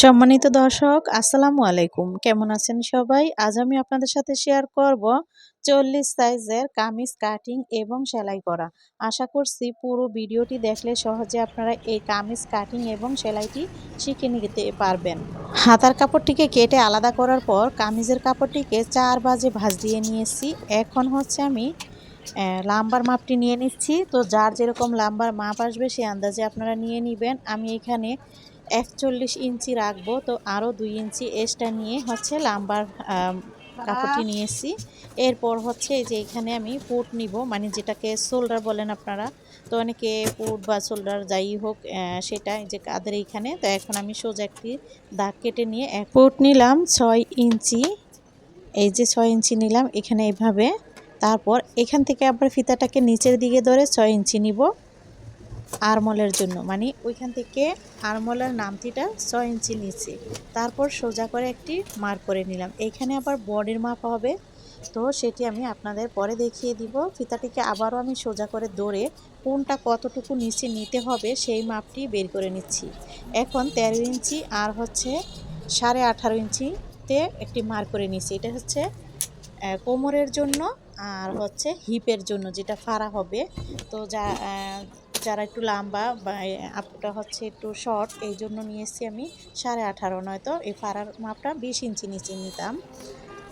সম্মানিত দর্শক, আসসালামু আলাইকুম। কেমন আছেন সবাই? আজ আমি আপনাদের সাথে শেয়ার করব চল্লিশ সাইজের কামিজ কাটিং এবং সেলাই করা। আশা করছি পুরো ভিডিওটি দেখলে সহজে আপনারা এই কামিজ কাটিং এবং সেলাইটি শিখে নিতে পারবেন। হাতার কাপড়টিকে কেটে আলাদা করার পর কামিজের কাপড়টিকে চার বাজে ভাঁজ দিয়ে নিয়েছি। এখন হচ্ছে আমি লাম্বার মাপটি নিয়ে নিচ্ছি। তো যার যেরকম লাম্বার মাপ আসবে সেই আন্দাজে আপনারা নিয়ে নেবেন। আমি এখানে একচল্লিশ ইঞ্চি রাখব তো আরও দুই ইঞ্চি এক্সট্রা নিয়ে হচ্ছে লাম্বার কাপড়টি নিয়েছি এরপর হচ্ছে এই যে এখানে আমি পুট নিব মানে যেটাকে শোল্ডার বলেন আপনারা তো অনেকে পুট বা শোল্ডার যাই হোক সেটা যে কাদের এইখানে তো এখন আমি সোজা একটি দাগ কেটে নিয়ে এক পুট নিলাম ছয় ইঞ্চি এই যে ছয় ইঞ্চি নিলাম এখানে এভাবে তারপর এখান থেকে আবার ফিতাটাকে নিচের দিকে ধরে ছয় ইঞ্চি নিব। আরমলের জন্য। মানে ওইখান থেকে আরমলের নামটিটা ছয় ইঞ্চি নিচে। তারপর সোজা করে একটি মার্ক করে নিলাম। এইখানে আবার বডির মাপ হবে। তো সেটি আমি আপনাদের পরে দেখিয়ে দিব। ফিতাটিকে আবারও আমি সোজা করে দৌড়ে কোনটা কতটুকু নিচে নিতে হবে সেই মাপটি বের করে নিচ্ছি। এখন তেরো ইঞ্চি আর হচ্ছে সাড়ে আঠারো ইঞ্চিতে একটি মার্ক করে নিচ্ছি। এটা হচ্ছে কোমরের জন্য আর হচ্ছে হিপের জন্য যেটা ফাড়া হবে। তো যা যারা একটু লম্বা বা আপুটা হচ্ছে একটু শর্ট এই জন্য নিয়েছি আমি সাড়ে আঠারো নয়তো এই ফাড়ার মাপটা বিশ ইঞ্চি নিচে নিতাম।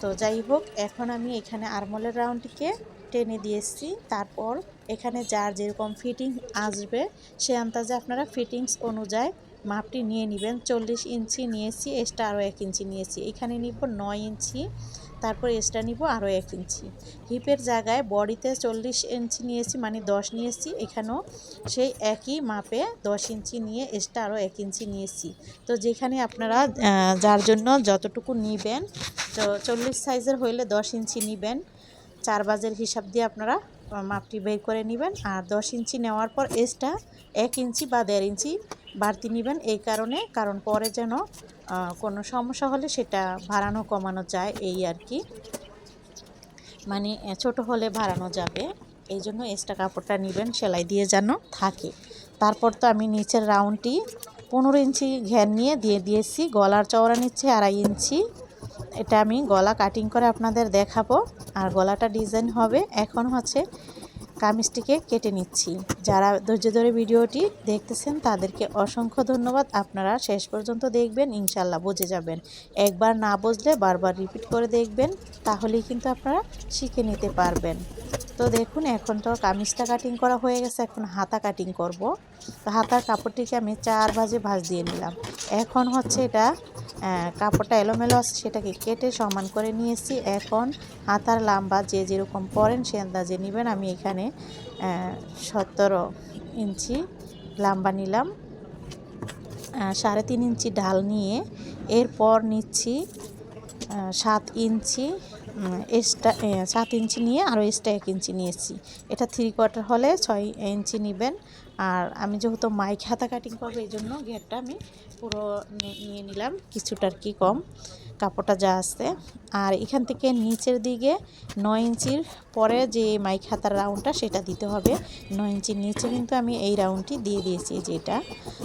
তো যাই হোক, এখন আমি এখানে আরমলের রাউন্ডটিকে টেনে দিয়েছি তারপর এখানে যার যেরকম ফিটিং আসবে, সে আন্দাজে আপনারা ফিটিংস অনুযায়ী মাপটি নিয়ে নেবেন। চল্লিশ ইঞ্চি নিয়েছি এক্সট্রা আরও এক ইঞ্চি নিয়েছি এখানে নিব নয় ইঞ্চি। তারপর এক্সট্রা নিব আরও এক ইঞ্চি। হিপের জায়গায় বডিতে চল্লিশ ইঞ্চি নিয়েছি মানে দশ নিয়েছি। এখানেও সেই একই মাপে দশ ইঞ্চি নিয়ে এক্সট্রা আরও এক ইঞ্চি নিয়েছি। তো যেখানে আপনারা যার জন্য যতটুকু নিবেন, তো চল্লিশ সাইজের হইলে দশ ইঞ্চি নিবেন। চার বাজের হিসাব দিয়ে আপনারা মাপটি বের করে নেবেন আর দশ ইঞ্চি নেওয়ার পর এক্সট্রা এক ইঞ্চি বা দেড় ইঞ্চি বাড়তি নেবেন এই কারণে, কারণ পরে যেন কোনো সমস্যা হলে সেটা ভাড়ানো কমানো যায় এই আর কি। মানে ছোট হলে ভাড়ানো যাবে। এই জন্য এক্সট্রা কাপড়টা নেবেন, সেলাই দিয়ে যেন থাকে। তারপর তো আমি নিচের রাউন্ডটি পনেরো ইঞ্চি ঘ্যান নিয়ে দিয়ে দিয়েছি। গলার চওড়া নিচ্ছে আড়াই ইঞ্চি। এটা আমি গলা কাটিং করে আপনাদের দেখাবো। আর গলাটা ডিজাইন হবে। এখন হচ্ছে কামিজটিকে কেটে নিচ্ছি। যারা ধৈর্য ধরে ভিডিওটি দেখতেছেন, তাদেরকে অসংখ্য ধন্যবাদ। আপনারা শেষ পর্যন্ত দেখবেন, ইনশাল্লাহ বুঝে যাবেন। একবার না বুঝলে বারবার রিপিট করে দেখবেন, তাহলেই কিন্তু আপনারা শিখে নিতে পারবেন। তো দেখুন, এখন তো কামিজটা কাটিং করা হয়ে গেছে। এখন হাতা কাটিং করব। তো হাতার কাপড়টিকে আমি চার ভাজে ভাজ দিয়ে নিলাম। এখন হচ্ছে এটা কাপড়টা এলোমেলো আছে, সেটাকে কেটে সমান করে নিয়েছি। এখন হাতার লাম্বা যে যেরকম পরেন সে আন্দাজে নেবেন। আমি এখানে সতেরো ইঞ্চি লাম্বা নিলাম। সাড়ে তিন ইঞ্চি ঢাল নিয়ে এরপর নিচ্ছি সাত ইঞ্চি এক্সট্রা সাত ইঞ্চি নিয়ে আরও এক্সট্রা এক ইঞ্চি নিয়েছি। এটা থ্রি কোয়ার্টার হলে ছয় ইঞ্চি নেবেন। আর আমি যেহেতু মাইক হাতা কাটিং করব, এই জন্য ঘেরটা আমি পুরো নিয়ে নিলাম কিছুটার কি কম। কাপড়টা যা আছে। আর এখান থেকে নিচের দিকে নয় ইঞ্চির পরে যে মাইক হাতার রাউন্ডটা সেটা দিতে হবে। নয় ইঞ্চির নিচে কিন্তু আমি এই রাউন্ডটি দিয়ে দিয়েছি যেটা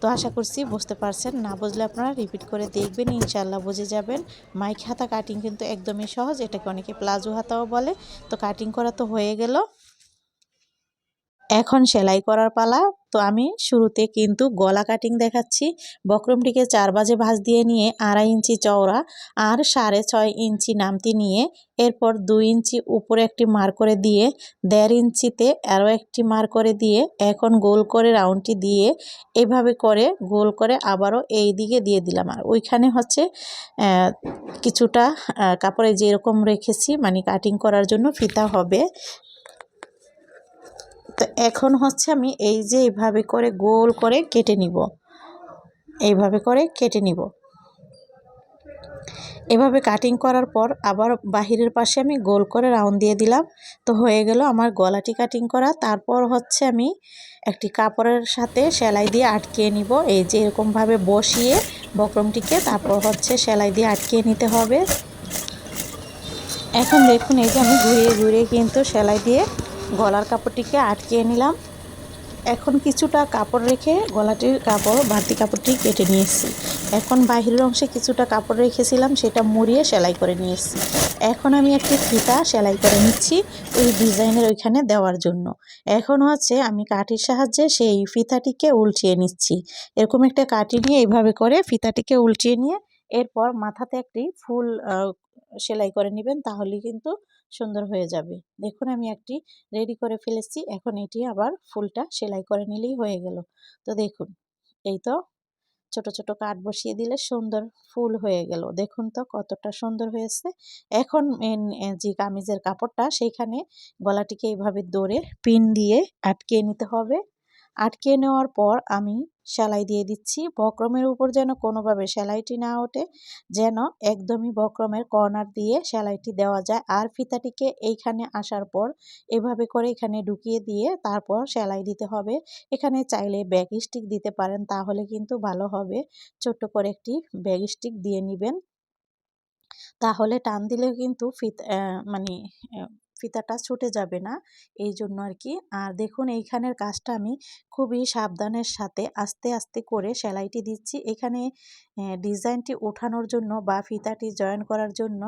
তো আশা করছি বুঝতে পারছেন। না বুঝলে আপনারা রিপিট করে দেখবেন ইনশাল্লাহ বুঝে যাবেন। মাইক হাতা কাটিং কিন্তু একদমই সহজ, এটাকে অনেকে প্লাজো হাতাও বলে। তো কাটিং করা তো হয়ে গেল। এখন সেলাই করার পালা। তো আমি শুরুতে কিন্তু গলা কাটিং দেখাচ্ছি। বক্রমটিকে চার বাজে ভাঁজ দিয়ে নিয়ে আড়াই ইঞ্চি চওড়া আর সাড়ে ছয় ইঞ্চি নামতি নিয়ে এরপর দুই ইঞ্চি উপরে একটি মার করে দিয়ে, দেড় ইঞ্চিতে আরও একটি মার করে দিয়ে এখন গোল করে রাউন্ডটি দিয়ে এভাবে করে গোল করে আবারও এই দিকে দিয়ে দিলাম। আর ওইখানে হচ্ছে কিছুটা কাপড়ে যেরকম রেখেছি মানে কাটিং করার জন্য ফিতা হবে। তো এখন হচ্ছে আমি এই যে এইভাবে করে গোল করে কেটে নিব। এইভাবে করে কেটে নিব। এভাবে কাটিং করার পর আবার বাহিরের পাশে আমি গোল করে রাউন্ড দিয়ে দিলাম। তো হয়ে গেল আমার গলাটি কাটিং করা। তারপর হচ্ছে আমি একটি কাপড়ের সাথে সেলাই দিয়ে আটকিয়ে নিব। এই যে এরকমভাবে বসিয়ে বক্রমটিকে তারপর হচ্ছে সেলাই দিয়ে আটকিয়ে নিতে হবে। এখন দেখুন এই যে আমি ঘুরিয়ে ঘুরিয়ে কিন্তু সেলাই দিয়ে গলার কাপড়টিকে আটকিয়ে নিলাম। এখন কিছুটা কাপড় রেখে গলাটির কাপড়, বাড়তি কাপড়টি কেটে নিয়েছি এখন বাহিরের অংশে কিছুটা কাপড় রেখেছিলাম, সেটা মুড়িয়ে সেলাই করে নিয়েছি এখন আমি একটি ফিতা সেলাই করে নিচ্ছি ওই ডিজাইনের ওইখানে দেওয়ার জন্য। এখন হচ্ছে আমি কাঠির সাহায্যে সেই ফিতাটিকে উল্টিয়ে নিচ্ছি। এরকম একটা কাঠি নিয়ে এইভাবে করে ফিতাটিকে উল্টিয়ে নিয়ে, এরপর মাথাতে একটি ফুল সেলাই করে নেবেন তাহলে কিন্তু সুন্দর হয়ে যাবে। দেখুন আমি একটি রেডি করে ফেলেছি, এখন এটি আবার ফুলটা সেলাই করে নিলেই হয়ে গেল। তো দেখুন, এই তো ছোট ছোট কাঠ বসিয়ে দিলে সুন্দর ফুল হয়ে গেল। দেখুন তো কতটা সুন্দর হয়েছে। এখন যে কামিজের কাপড়টা, সেইখানে গলাটিকে এইভাবে দৌড়ে পিন দিয়ে আটকে নিতে হবে। আটকে নেওয়ার পর আমি সেলাই দিয়ে দিচ্ছি। বক্রমের উপর যেন কোনোভাবে সেলাইটি না ওঠে, যেন একদমই বক্রমের কর্নার দিয়ে সেলাইটি দেওয়া যায়। আর ফিতাটিকে এইখানে আসার পর এভাবে করে এখানে ঢুকিয়ে দিয়ে তারপর সেলাই দিতে হবে। এখানে চাইলে ব্যাগ স্টিক দিতে পারেন, তাহলে কিন্তু ভালো হবে। ছোট্ট করে একটি ব্যাগ স্টিক দিয়ে নেবেন। তাহলে টান দিলেও কিন্তু ফিত মানে ফিতাটা ছুটে যাবে না। এই জন্য আর কি আর দেখুন, এইখানের কাজটা আমি খুবই সাবধানের সাথে আস্তে আস্তে করে সেলাইটি দিচ্ছি। এখানে ডিজাইনটি ওঠানোর জন্য বা ফিতাটি জয়েন করার জন্য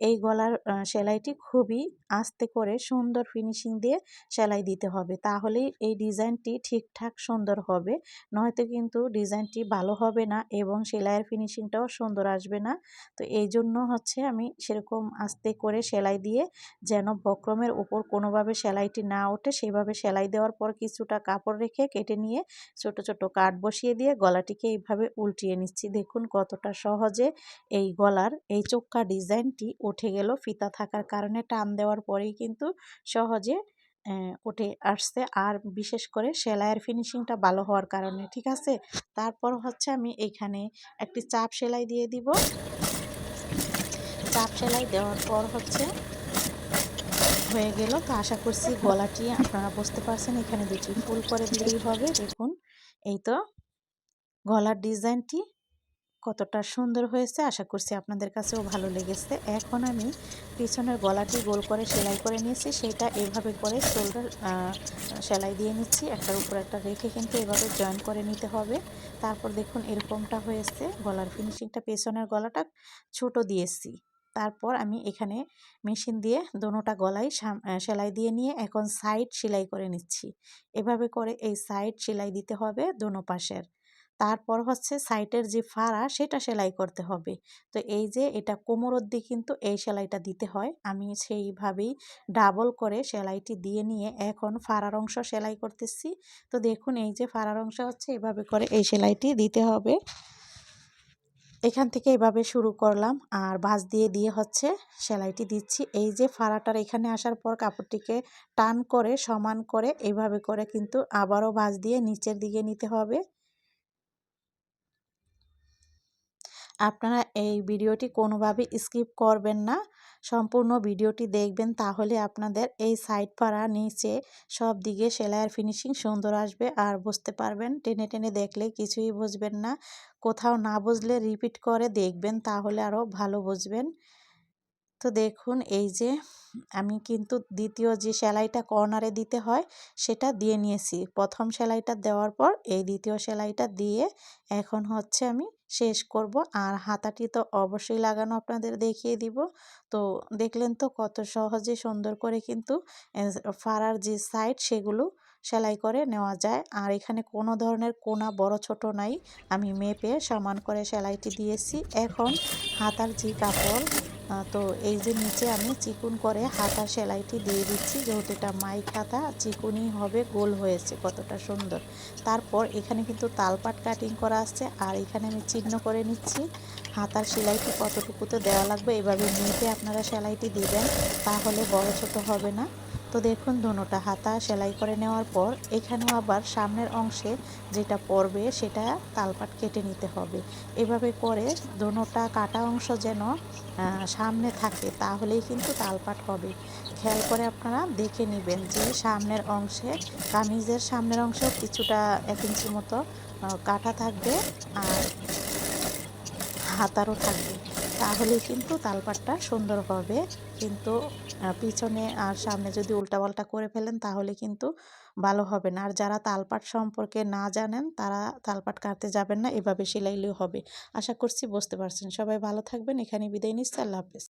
এই গলার সেলাইটি খুবই আস্তে করে সুন্দর ফিনিশিং দিয়ে সেলাই দিতে হবে। তাহলেই এই ডিজাইনটি ঠিকঠাক সুন্দর হবে। নয়তো কিন্তু ডিজাইনটি ভালো হবে না এবং সেলাইয়ের ফিনিশিংটাও সুন্দর আসবে না। তো এই জন্য হচ্ছে আমি সেরকম আস্তে করে সেলাই দিয়ে যেন বক্রমের ওপর কোনোভাবে সেলাইটি না ওঠে, সেভাবে সেলাই দেওয়ার পর কিছুটা কাপড় রেখে কেটে নিয়ে ছোট ছোট কাঠ বসিয়ে দিয়ে গলাটিকে এইভাবে উল্টিয়ে নিচ্ছি। দেখুন কতটা সহজে এই গলার এই চোক্কা ডিজাইনটি উঠে গেল। ফিতা থাকার কারণে টান দেওয়ার পরেই কিন্তু সহজে উঠে আসছে। আর বিশেষ করে সেলাইয়ের ফিনিশিংটা ভালো হওয়ার কারণে, ঠিক আছে? তারপর হচ্ছে আমি এখানে একটি চাপ সেলাই দিয়ে দিব। চাপ সেলাই দেওয়ার পর হচ্ছে হয়ে গেল। তো আশা করছি গলাটি আপনারা বুঝতে পারছেন। এখানে দুটি ফুল করে দিলেই হবে। দেখুন, এই তো গলার ডিজাইনটি কতটা সুন্দর হয়েছে। আশা করছি আপনাদের কাছেও ভালো লেগেছে। এখন আমি পিছনের গলাটি গোল করে সেলাই করে নিয়েছি। সেটা এভাবে করে শোল্ডার সেলাই দিয়ে নিচ্ছি। একটার উপর একটা রেখে কিন্তু এভাবে জয়েন করে নিতে হবে। তারপর দেখুন, এরকমটা হয়েছে। গলার ফিনিশিংটা পেছনের গলাটা ছোট দিয়েছি। তারপর আমি এখানে মেশিন দিয়ে দোনোটা গলায় সেলাই দিয়ে নিয়ে এখন সাইড সেলাই করে নিচ্ছি। এভাবে করে এই সাইড সেলাই দিতে হবে দোনো পাশের। তারপর হচ্ছে সাইটের যে ফাড়া, সেটা সেলাই করতে হবে। তো এই যে এটা কোমর অব্দি কিন্তু এই সেলাইটা দিতে হয়। আমি সেইভাবেই ডাবল করে সেলাইটি দিয়ে নিয়ে এখন ফাড়ার অংশ সেলাই করতেছি। তো দেখুন এই যে ফাড়ার অংশ হচ্ছে এভাবে করে এই সেলাইটি দিতে হবে। এখান থেকে এভাবে শুরু করলাম। আর ভাঁজ দিয়ে দিয়ে হচ্ছে সেলাইটি দিচ্ছি। এই যে ফাড়াটার এখানে আসার পর কাপড়টিকে টান করে, সমান করে এইভাবে করে কিন্তু আবারও ভাঁজ দিয়ে নিচের দিকে নিতে হবে। আপনারা এই ভিডিওটি কোনোভাবে স্কিপ করবেন না। সম্পূর্ণ ভিডিওটি দেখবেন, তাহলে আপনাদের এই সাইড পাড়া নিচে সব দিকে সেলাইয়ের ফিনিশিং সুন্দর আসবে আর বুঝতে পারবেন। টেনে টেনে দেখলে কিছুই বুঝবেন না। কোথাও না বুঝলে রিপিট করে দেখবেন, তাহলে আরও ভালো বুঝবেন। তো দেখুন, এই যে আমি কিন্তু দ্বিতীয় যে সেলাইটা কর্নারে দিতে হয়, সেটা দিয়ে নিয়েছি। প্রথম সেলাইটা দেওয়ার পর এই দ্বিতীয় সেলাইটা দিয়ে এখন হচ্ছে আমি শেষ করব। আর হাতাটি তো অবশ্যই লাগানো আপনাদের দেখিয়ে দিব। তো দেখলেন তো কত সহজে সুন্দর করে কিন্তু ফাড়ার যে সাইড সেগুলো সেলাই করে নেওয়া যায়। আর এখানে কোনো ধরনের কোনা বড় ছোট নাই। আমি মেপে সমান করে সেলাইটি দিয়েছি। এখন হাতার যে কাপড় তো এই যে নিচে আমি চিকুন করে হাতা সেলাইটি দিয়ে দিচ্ছি। যেহেতু এটা মাইক হাতা, চিকুনই হবে, গোল হয়েছে কতটা সুন্দর। তারপর এখানে কিন্তু তালপাট কাটিং করা আছে আর এখানে আমি চিহ্ন করে নিচ্ছি। হাতার সেলাইটি কতটুকুতে দেওয়া লাগবে এভাবে নিতে আপনারা সেলাইটি দিবেন, তাহলে বড় ছোট হবে না। তো দেখুন দোনোটা হাতা সেলাই করে নেওয়ার পর এখানেও আবার সামনের অংশে যেটা পড়বে সেটা তালপাট কেটে নিতে হবে। এভাবে করে দোনোটা কাটা অংশ যেন সামনে থাকে তাহলেই কিন্তু তালপাট হবে। খেয়াল করে আপনারা দেখে নেবেন যে সামনের অংশে, কামিজের সামনের অংশে কিছুটা এক ইঞ্চির মতো কাটা থাকবে আর হাতারও থাকবে। তাহলে কিন্তু তালপাটটা সুন্দর হবে। কিন্তু পিছনে আর সামনে যদি উল্টাপাল্টা করে ফেলেন তাহলে কিন্তু ভালো হবে না। আর যারা তালপাট সম্পর্কে না জানেন, তারা তালপাট কাটতে যাবেন না, এভাবে সেলাইলেও হবে। আশা করছি বুঝতে পারছেন। সবাই ভালো থাকবেন। এখানে বিদায় নিচ্ছি। আল্লাহ হাফেজ।